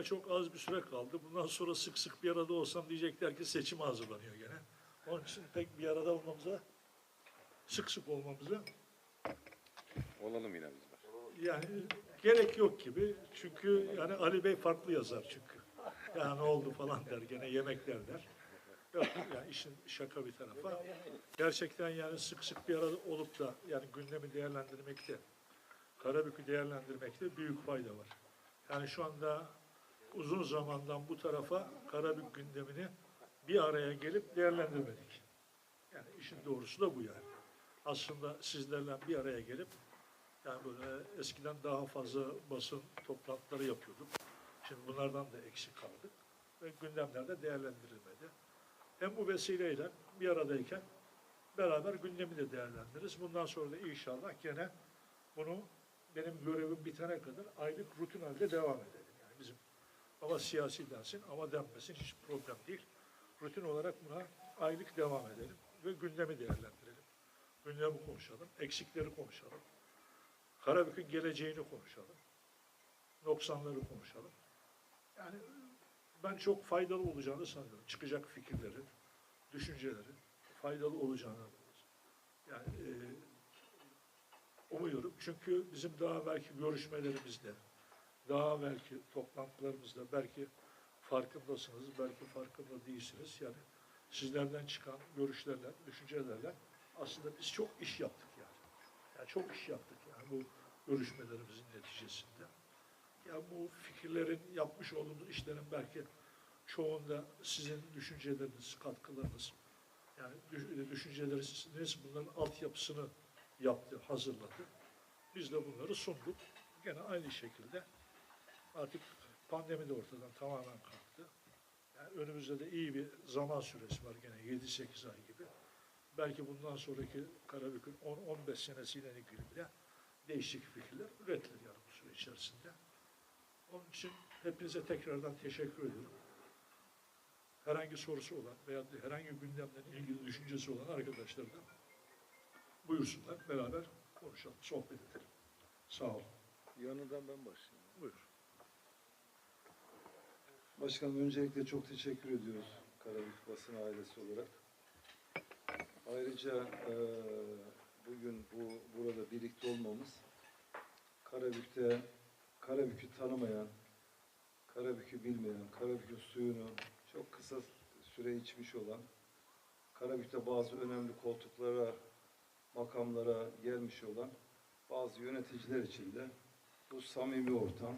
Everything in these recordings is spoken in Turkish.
seçime çok az bir süre kaldı. Bundan sonra sık sık bir arada olsam diyecekler ki seçime hazırlanıyor gene. Onun için pek bir arada olmamıza, sık sık olmamıza Olalım yine biz yani gerek yok gibi. Çünkü yani Ali Bey farklı yazar çünkü. Ya ne oldu falan der gene yemekler der. Yok yani işin şaka bir tarafa. Gerçekten yani sık sık bir arada olup da yani gündemi değerlendirmekte, Karabük'ü değerlendirmekte büyük fayda var. Yani şu anda uzun zamandan bu tarafa Karabük gündemini bir araya gelip değerlendirmedik. Yani işin doğrusu da bu yani. Aslında sizlerle bir araya gelip yani böyle eskiden daha fazla basın toplantıları yapıyorduk. Şimdi bunlardan da eksik kaldık ve gündemlerde değerlendirilmedi. Hem bu vesileyle bir aradayken beraber gündemi de değerlendiririz. Bundan sonra da inşallah gene bunu benim görevim bitene kadar aylık rutin halde devam edelim. Ama siyasi densin ama denmesin hiç problem değil. Rutin olarak buna aylık devam edelim ve gündemi değerlendirelim. Gündemi konuşalım, eksikleri konuşalım. Karabük'ün geleceğini konuşalım. Noksanları konuşalım. Yani ben çok faydalı olacağını sanıyorum. Çıkacak fikirlerin, düşüncelerin faydalı olacağını yani e, umuyorum. Çünkü bizim daha belki görüşmelerimizde, daha belki toplantılarımızda belki farkındasınız, belki farkında değilsiniz. Yani sizlerden çıkan görüşlerle, düşüncelerle aslında biz çok iş yaptık yani. Yani çok iş yaptık yani bu görüşmelerimizin neticesinde. Ya bu fikirlerin yapmış olduğumuz işlerin belki çoğunda sizin düşünceleriniz, katkılarınız, yani düş- düşünceleriniz bunların altyapısını yaptı, hazırladı. Biz de bunları sunduk. Gene aynı şekilde artık pandemi de ortadan tamamen kalktı. Yani önümüzde de iyi bir zaman süresi var gene 7-8 ay gibi. Belki bundan sonraki Karabük'ün 10-15 senesiyle ilgili bile değişik fikirler üretilir yani bu süre içerisinde. Onun için hepinize tekrardan teşekkür ediyorum. Herhangi sorusu olan veya herhangi gündemden ilgili düşüncesi olan arkadaşlar da buyursunlar. Beraber konuşalım, sohbet edelim. Sağ olun. Yanından ben başlayayım. Buyur. Başkanım öncelikle çok teşekkür ediyoruz Karabük basın ailesi olarak. Ayrıca eee, bugün bu burada birlikte olmamız Karabük'te Karabük'ü tanımayan, Karabük'ü bilmeyen, Karabük'ün suyunu çok kısa süre içmiş olan, Karabük'te bazı önemli koltuklara, makamlara gelmiş olan bazı yöneticiler için de bu samimi ortam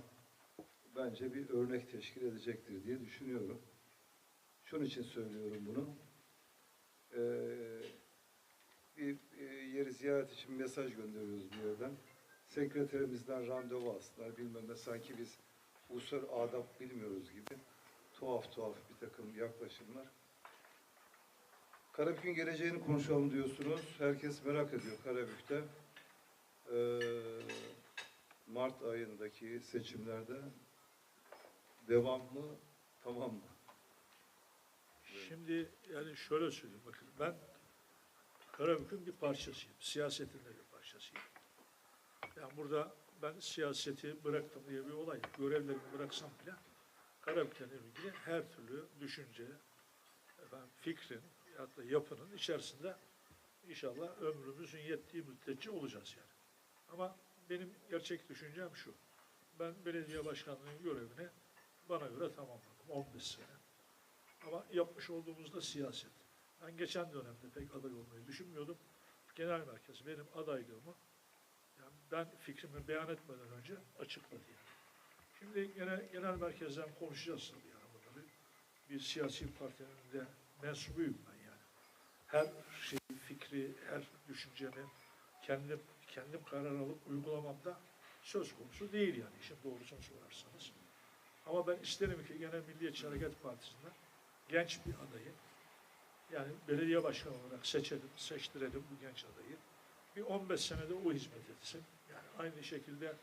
bence bir örnek teşkil edecektir diye düşünüyorum. Şunun için söylüyorum bunu. Ee, bir yeri ziyaret için mesaj gönderiyoruz bir yerden. Sekreterimizden randevu alsınlar. Bilmem ne sanki biz usul adab bilmiyoruz gibi tuhaf tuhaf bir takım yaklaşımlar. Karabük'ün geleceğini konuşalım diyorsunuz. Herkes merak ediyor Karabük'te. Ee, Mart ayındaki seçimlerde devam mı, tamam mı? Şimdi yani şöyle söyleyeyim bakın ben Karabük'ün bir parçasıyım. Siyasetin de bir parçasıyım. Yani burada ben siyaseti bıraktım diye bir olay. Görevlerimi bıraksam bile Karabük'le ilgili her türlü düşünce, efendim, fikrin, hatta yapının içerisinde inşallah ömrümüzün yettiği müddetçe olacağız yani. Ama benim gerçek düşüncem şu. Ben belediye başkanlığının görevini bana göre tamamladım. 15 sene. Ama yapmış olduğumuz da siyaset. Ben geçen dönemde pek aday olmayı düşünmüyordum. Genel merkez benim adaylığımı yani ben fikrimi beyan etmeden önce açıkladı. Yani. Şimdi gene genel merkezden konuşacağız tabii yani bunları. Bir siyasi partinin de mensubuyum ben yani. Her şey, fikri, her düşüncemi kendim kendim karar alıp uygulamamda söz konusu değil yani işin doğrusunu sorarsanız. Ama ben isterim ki gene Milliyetçi Hareket Partisi'nden genç bir adayı yani belediye başkanı olarak seçelim, seçtirelim bu genç adayı. Bir 15 senede o hizmet etsin. Yani aynı şekilde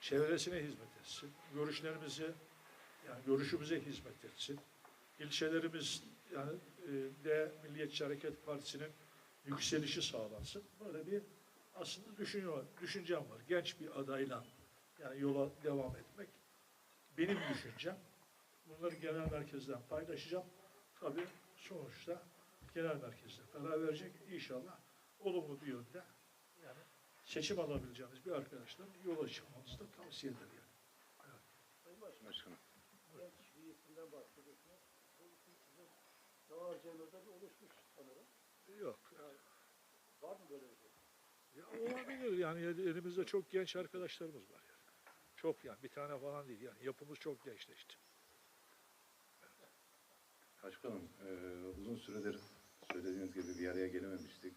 çevresine hizmet etsin. Görüşlerimizi, yani görüşümüze hizmet etsin. İlçelerimiz yani e, de Milliyetçi Hareket Partisi'nin yükselişi sağlansın. Böyle bir aslında düşünüyor, düşüncem var. Genç bir adayla yani yola devam etmek benim düşüncem. Bunları genel merkezden paylaşacağım. Tabii sonuçta genel merkezde karar verecek. İnşallah olumlu bir yönde yani seçim alabileceğimiz bir arkadaşların yola çıkmanızı da tavsiye ederim. Yani. Sayın Başkanım, Başkanım. genç üyesinden bahsediyorsunuz. Bu sizin dağarcığınızda bir oluşmuş sanırım. Yok. Yani var mı böyle bir şey? Ya olabilir yani elimizde çok genç arkadaşlarımız var yani. Çok yani bir tane falan değil yani yapımız çok gençleşti. Başkanım, e, uzun süredir söylediğiniz gibi bir araya gelememiştik.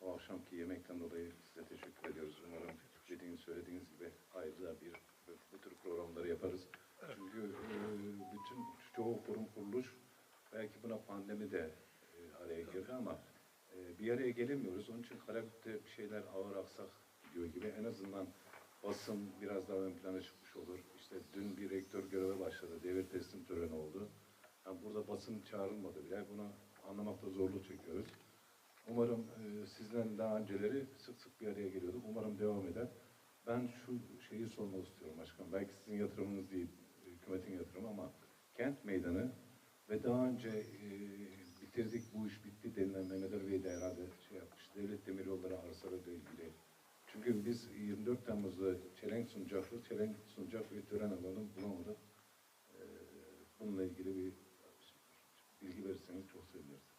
O akşamki yemekten dolayı size teşekkür ediyoruz. Umarım dediğiniz, söylediğiniz gibi ayrıca bir bu tür programları yaparız. Evet. Çünkü e, bütün çoğu kurum kuruluş belki buna pandemi de e, araya girdi ama e, bir araya gelemiyoruz. Onun için Karabük'te bir şeyler ağır aksak gidiyor gibi. En azından basın biraz daha ön plana çıkmış olur. İşte dün bir rektör göreve başladı. Devir teslim töreni oldu. Yani burada basın çağrılmadı bile. Bunu anlamakta zorluk çekiyoruz. Umarım e, sizden daha önceleri sık sık bir araya geliyorduk. Umarım devam eder. Ben şu şeyi sormak istiyorum başkan. Belki sizin yatırımınız değil, hükümetin yatırımı ama kent meydanı ve daha önce e, bitirdik bu iş bitti denilen Mehmet Bey de herhalde şey yapmış. Devlet Demiryolları arsalarıyla ilgili. Çünkü biz 24 Temmuz'da çelenk sunacaklı, çelenk sunacak bir tören alanı bulamadık. E, bununla ilgili bir bilgi verirseniz çok seviniriz.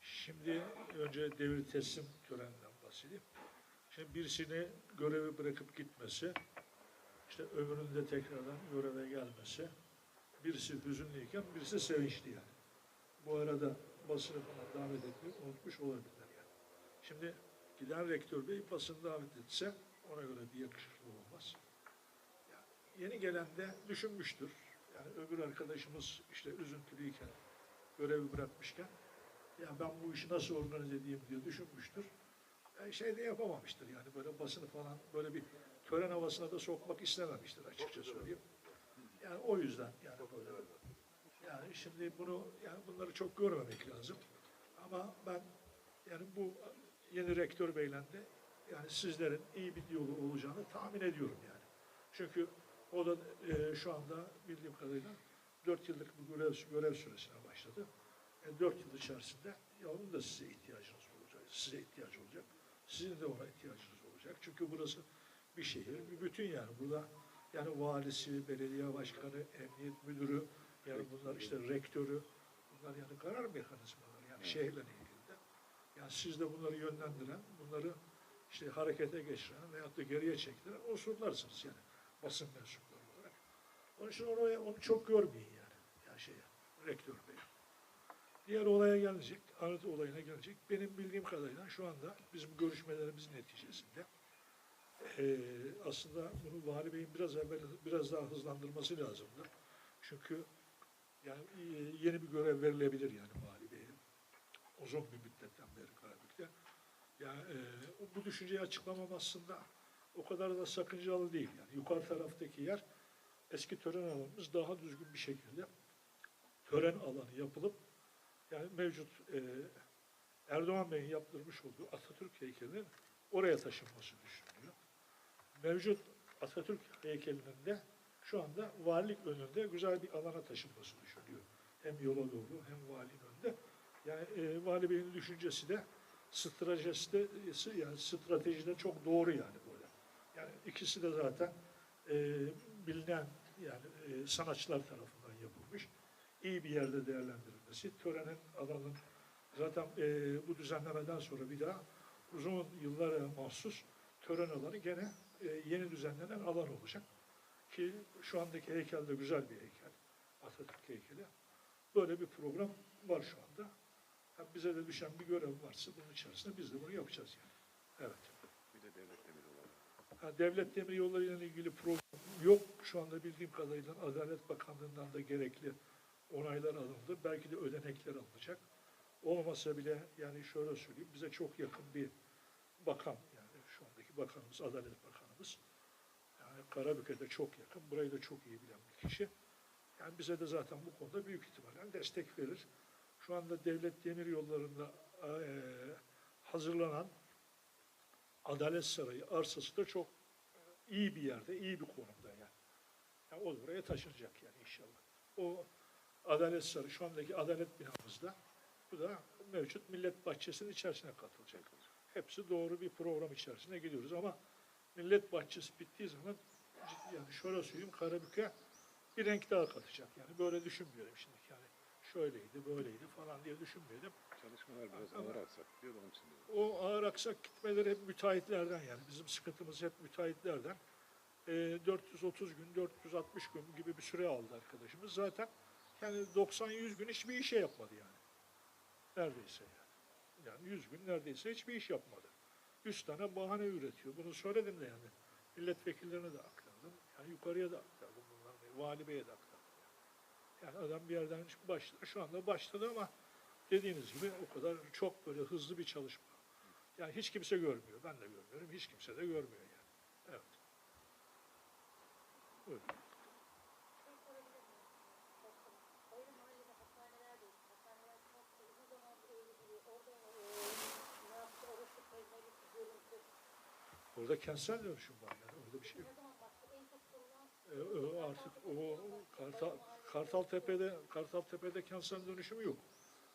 Şimdi önce devir teslim töreninden bahsedeyim. Şimdi birisini görevi bırakıp gitmesi, işte öbürünün de tekrardan göreve gelmesi, birisi hüzünlüyken birisi sevinçli yani. Bu arada basını falan davet etmeyi unutmuş olabilirler yani. Şimdi giden rektör bey basını davet etse ona göre bir yakışıklı olmaz. Yani yeni gelen de düşünmüştür. Yani öbür arkadaşımız işte üzüntülüyken, görevi bırakmışken ya ben bu işi nasıl organize edeyim diye düşünmüştür. Yani şey de yapamamıştır yani böyle basını falan böyle bir tören havasına da sokmak istememiştir açıkça söyleyeyim. Yani o yüzden yani böyle. Yani şimdi bunu yani bunları çok görmemek lazım. Ama ben yani bu yeni rektör beyle de yani sizlerin iyi bir diyaloğu olacağını tahmin ediyorum yani. Çünkü o da e, şu anda bildiğim kadarıyla 4 yıllık bir görev, görev süresine başladı. E, 4 yıl içerisinde onun da size ihtiyacınız olacak. Size ihtiyaç olacak. Sizin de ona ihtiyacınız olacak. Çünkü burası bir şehir, bir bütün yani. Burada yani valisi, belediye başkanı, emniyet müdürü, yani bunlar işte rektörü, bunlar yani karar mekanizmaları yani şehirle ilgili. Yani siz de bunları yönlendiren, bunları işte harekete geçiren veyahut da geriye çektiren unsurlarsınız yani basın mensupları olarak. Onun için oraya, onu çok görmeyin yani. Yani şeye, rektör bey. Diğer olaya gelecek, Arnavut olayına gelecek. Benim bildiğim kadarıyla şu anda bizim görüşmelerimizin neticesinde eee, aslında bunu Vali Bey'in biraz evvel biraz daha hızlandırması lazımdı. Çünkü yani yeni bir görev verilebilir yani Vali. Uzun bir müddetten beri Karabük'te. Yani eee, bu düşünceyi açıklamam aslında o kadar da sakıncalı değil. Yani yukarı taraftaki yer eski tören alanımız daha düzgün bir şekilde tören alanı yapılıp yani mevcut e, Erdoğan Bey'in yaptırmış olduğu Atatürk heykelinin oraya taşınması düşünülüyor. Mevcut Atatürk heykelinin de şu anda valilik önünde güzel bir alana taşınması düşünülüyor. Hem yola doğru hem valinin. Yani e, vali beyin düşüncesi de stratejisi de yani stratejide çok doğru yani böyle. Yani ikisi de zaten e, bilinen yani e, sanatçılar tarafından yapılmış. İyi bir yerde değerlendirilmesi. Törenin alanın zaten e, bu düzenlemeden sonra bir daha uzun yıllara mahsus tören alanı gene e, yeni düzenlenen alan olacak. Ki şu andaki heykel de güzel bir heykel. Atatürk heykeli. Böyle bir program var şu anda. Ha, bize de düşen bir görev varsa bunun içerisinde biz de bunu yapacağız yani. Evet. Bir de devlet demiryolları. Ha, devlet demir yolları ile ilgili program yok. Şu anda bildiğim kadarıyla Adalet Bakanlığı'ndan da gerekli onaylar alındı. Belki de ödenekler alınacak. Olmasa bile yani şöyle söyleyeyim bize çok yakın bir bakan yani şu andaki bakanımız Adalet Bakanımız. Yani Karabük'e de çok yakın. Burayı da çok iyi bilen bir kişi. Yani bize de zaten bu konuda büyük ihtimalle destek verir. Şu anda devlet demir yollarında eee, hazırlanan Adalet Sarayı arsası da çok iyi bir yerde, iyi bir konumda yani. Yani o oraya taşınacak yani inşallah. O Adalet Sarı şu andaki Adalet binamızda bu da mevcut Millet Bahçesi'nin içerisine katılacak. Hepsi doğru bir program içerisine gidiyoruz ama Millet Bahçesi bittiği zaman yani şöyle söyleyeyim Karabük'e bir renk daha katacak. Yani böyle düşünmüyorum şimdi yani şöyleydi böyleydi falan diye düşünmeyelim. Çalışmalar biraz Ama- ağır aksak diyor onun için diyorum. O ağır aksak gitmeleri hep müteahhitlerden yani bizim sıkıntımız hep müteahhitlerden. Ee, 430 gün, 460 gün gibi bir süre aldı arkadaşımız. Zaten yani 90-100 gün hiçbir işe yapmadı yani. Neredeyse yani. Yani 100 gün neredeyse hiçbir iş yapmadı. 100 tane bahane üretiyor. Bunu söyledim de yani. Milletvekillerine de aktardım. Yani yukarıya da aktardım bunları. Vali Bey'e de aktardım. Yani adam bir yerden başladı. Şu anda başladı ama dediğiniz gibi o kadar çok böyle hızlı bir çalışma. Yani hiç kimse görmüyor. Ben de görmüyorum. Hiç kimse de görmüyor yani. Evet. Buyurun. Orada kentsel dönüşüm var yani. Orada bir şey yok. Ee, artık o Kartal, Kartaltepe'de Kartaltepe'de kentsel dönüşümü yok.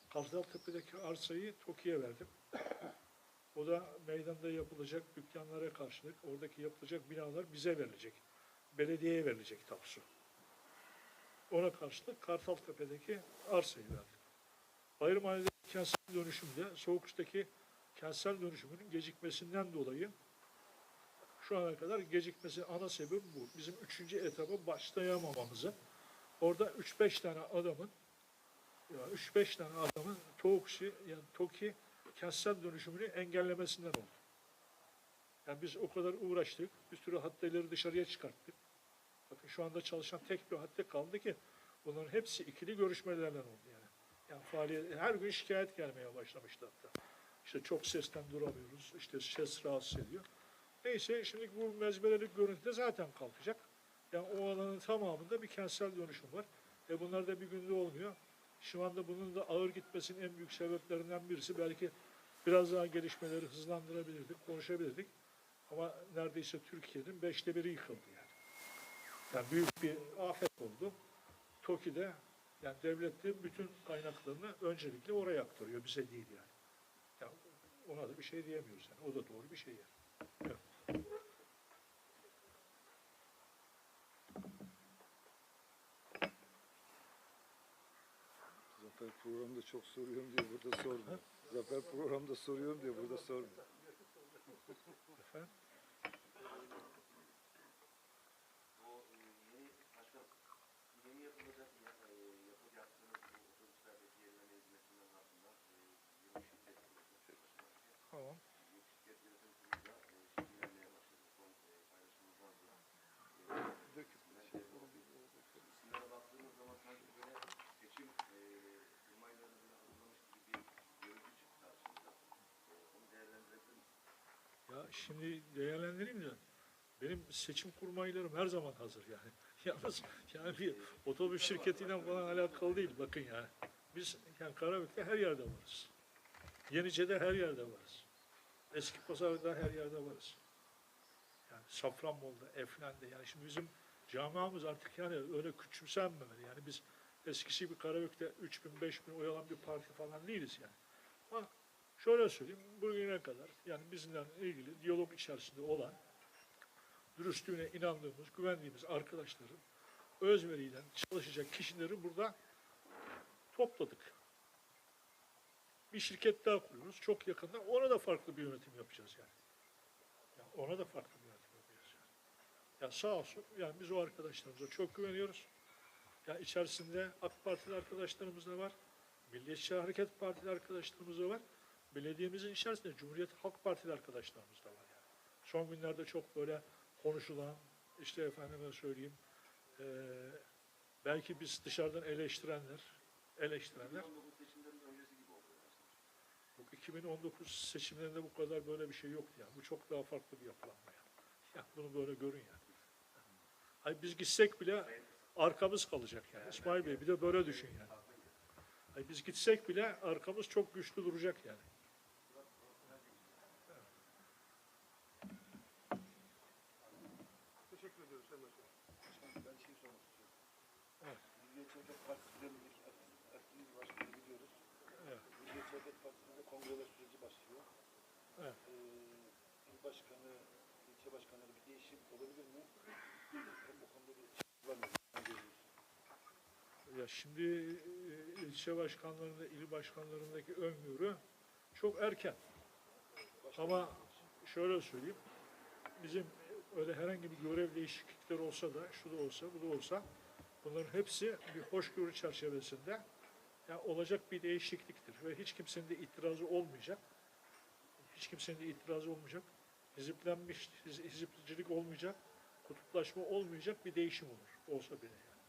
Kartaltepe'deki arsayı TOKİ'ye verdim. O da meydanda yapılacak dükkanlara karşılık oradaki yapılacak binalar bize verilecek. Belediyeye verilecek tapusu. Ona karşılık Kartaltepe'deki arsayı verdim. Bayırmahalle'deki kentsel dönüşümde Soğukuş'taki kentsel dönüşümünün gecikmesinden dolayı şu ana kadar gecikmesi ana sebebi bu. Bizim üçüncü etaba başlayamamamızı. Orada 3-5 tane adamın ya 3-5 tane adamın TOKİ yani TOKİ kentsel dönüşümünü engellemesinden oldu. Yani biz o kadar uğraştık. Bir sürü haddeleri dışarıya çıkarttık. Bakın şu anda çalışan tek bir hadde kaldı ki bunların hepsi ikili görüşmelerden oldu yani. Yani faaliyet, her gün şikayet gelmeye başlamıştı hatta. İşte çok sesten duramıyoruz, işte ses rahatsız ediyor. Neyse şimdi bu mezbelelik görüntü de zaten kalkacak. Yani o alanın tamamında bir kentsel dönüşüm var. E bunlar da bir günde olmuyor. Şu anda bunun da ağır gitmesinin en büyük sebeplerinden birisi belki biraz daha gelişmeleri hızlandırabilirdik, konuşabilirdik. Ama neredeyse Türkiye'nin beşte biri yıkıldı yani. Yani büyük bir afet oldu. TOKİ'de yani devlet de bütün kaynaklarını öncelikle oraya aktarıyor, bize değil yani. yani. Ona da bir şey diyemiyoruz yani. O da doğru bir şey yani. Zafer programda çok soruyorum diye burada sormuyor. Zafer programda soruyorum diye burada sormuyor. Efendim? O e, yeni başkan yeni yapılacak ya, e, yapacağınız bu otobüslerdeki yenileme hizmetinden ardından e, yeni şirket Tamam. yeni şirket yönetim kurulu da e, şimdi ilerlemeye başladı son e, paylaşımımızdan sonra. E, isimlere baktığımız zaman sanki böyle seçim e, kurmaylarını böyle hazırlamış gibi bir görüntü çıktı karşımıza. E, onu değerlendirebilir misiniz? Ya şimdi değerlendireyim de benim seçim kurmaylarım her zaman hazır yani. Yalnız yani bir otobüs şirketiyle falan alakalı değil bakın yani. Biz yani Karabük'te her yerde varız. Yenice'de her yerde varız. Eski Pazar'da her yerde varız. Yani Safranbolu'da, Eflen'de yani şimdi bizim camiamız artık yani öyle küçümsenmemeli. Yani biz eskisi bir Karabük'te 3 bin, 5 bin oy alan bir parti falan değiliz yani. Ama şöyle söyleyeyim, bugüne kadar yani bizimle ilgili diyalog içerisinde olan, dürüstlüğüne inandığımız, güvendiğimiz arkadaşların özveriyle çalışacak kişileri burada topladık. Bir şirket daha kuruyoruz. Çok yakında ona da farklı bir yönetim yapacağız yani. yani ona da farklı bir yönetim yapacağız yani. Ya sağ olsun yani biz o arkadaşlarımıza çok güveniyoruz. Ya içerisinde AK Partili arkadaşlarımız da var. Milliyetçi Hareket Partili arkadaşlarımız da var. Belediyemizin içerisinde Cumhuriyet Halk Partili arkadaşlarımız da var yani. Son günlerde çok böyle konuşulan, işte efendime söyleyeyim, eee, belki biz dışarıdan eleştirenler, eleştirenler, 2019 seçimlerinin öncesi gibi oldu. aslında. Yok 2019 seçimlerinde bu kadar böyle bir şey yoktu yani. Bu çok daha farklı bir yapılanma yani. Ya bunu böyle görün yani. Hayır biz gitsek bile arkamız kalacak yani. İsmail Bey bir de böyle düşün yani. Hayır biz gitsek bile arkamız çok güçlü duracak yani. Teşekkür ediyoruz Sayın Başkanım. Ben şey sormak Partisi'nden bir etkinlik başlıyor biliyoruz. Evet. Milliyetçi Hareket Partisi'nde kongreler süreci başlıyor. Evet. Ee, il başkanı, ilçe başkanları bir değişim olabilir mi? Bu konuda bir var mı? Ya şimdi e, ilçe başkanlarında, il başkanlarındaki öngörü çok erken. Ama şöyle söyleyeyim, bizim öyle herhangi bir görev değişiklikleri olsa da, şu da olsa, bu da olsa, bunların hepsi bir hoşgörü çerçevesinde ya olacak bir değişikliktir ve hiç kimsenin de itirazı olmayacak. Hiç kimsenin de itirazı olmayacak. Hiziplenmiş, hiz- hizipçilik olmayacak, kutuplaşma olmayacak bir değişim olur. Olsa bile yani.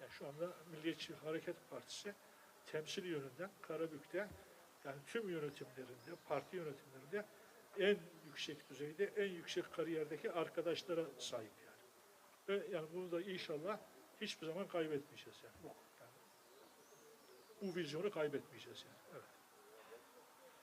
Yani şu anda Milliyetçi Hareket Partisi temsil yönünden Karabük'te yani tüm yönetimlerinde, parti yönetimlerinde en yüksek düzeyde, en yüksek kariyerdeki arkadaşlara sahip yani. Ve yani bunu da inşallah hiçbir zaman kaybetmeyeceğiz yani. Bu, yani, bu vizyonu kaybetmeyeceğiz yani. Evet.